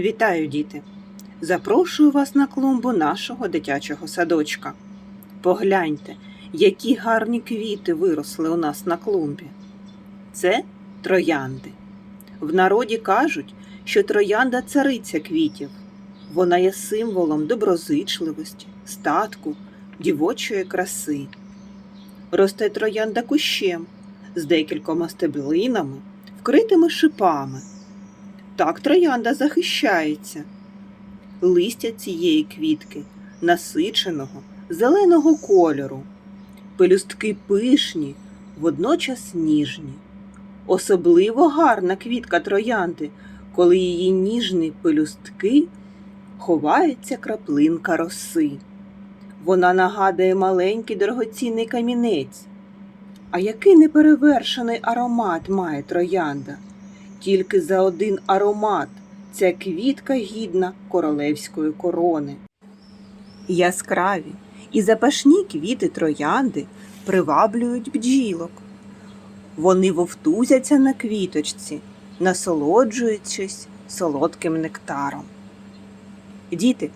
Вітаю, діти! Запрошую вас на клумбу нашого дитячого садочка. Погляньте, які гарні квіти виросли у нас на клумбі. Це троянди. В народі кажуть, що троянда цариця квітів. Вона є символом доброзичливості, статку, дівочої краси. Росте троянда кущем з декількома стеблинами, вкритими шипами. Так троянда захищається. Листя цієї квітки насиченого зеленого кольору, пелюстки пишні, водночас ніжні. Особливо гарна квітка троянди, коли її ніжні пелюстки ховається краплинка роси. Вона нагадує маленький дорогоцінний камінець. А який неперевершений аромат має троянда? Тільки за один аромат ця квітка гідна королевської корони. Яскраві і запашні квіти троянди приваблюють бджілок. Вони вовтузяться на квіточці, насолоджуючись солодким нектаром. Діти,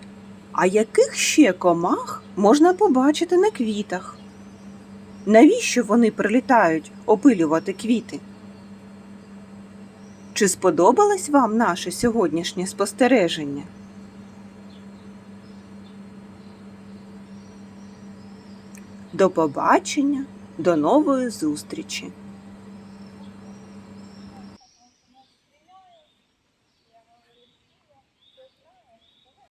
а яких ще комах можна побачити на квітах? Навіщо вони прилітають опилювати квіти? Чи сподобалось вам наше сьогоднішнє спостереження? До побачення, до нової зустрічі!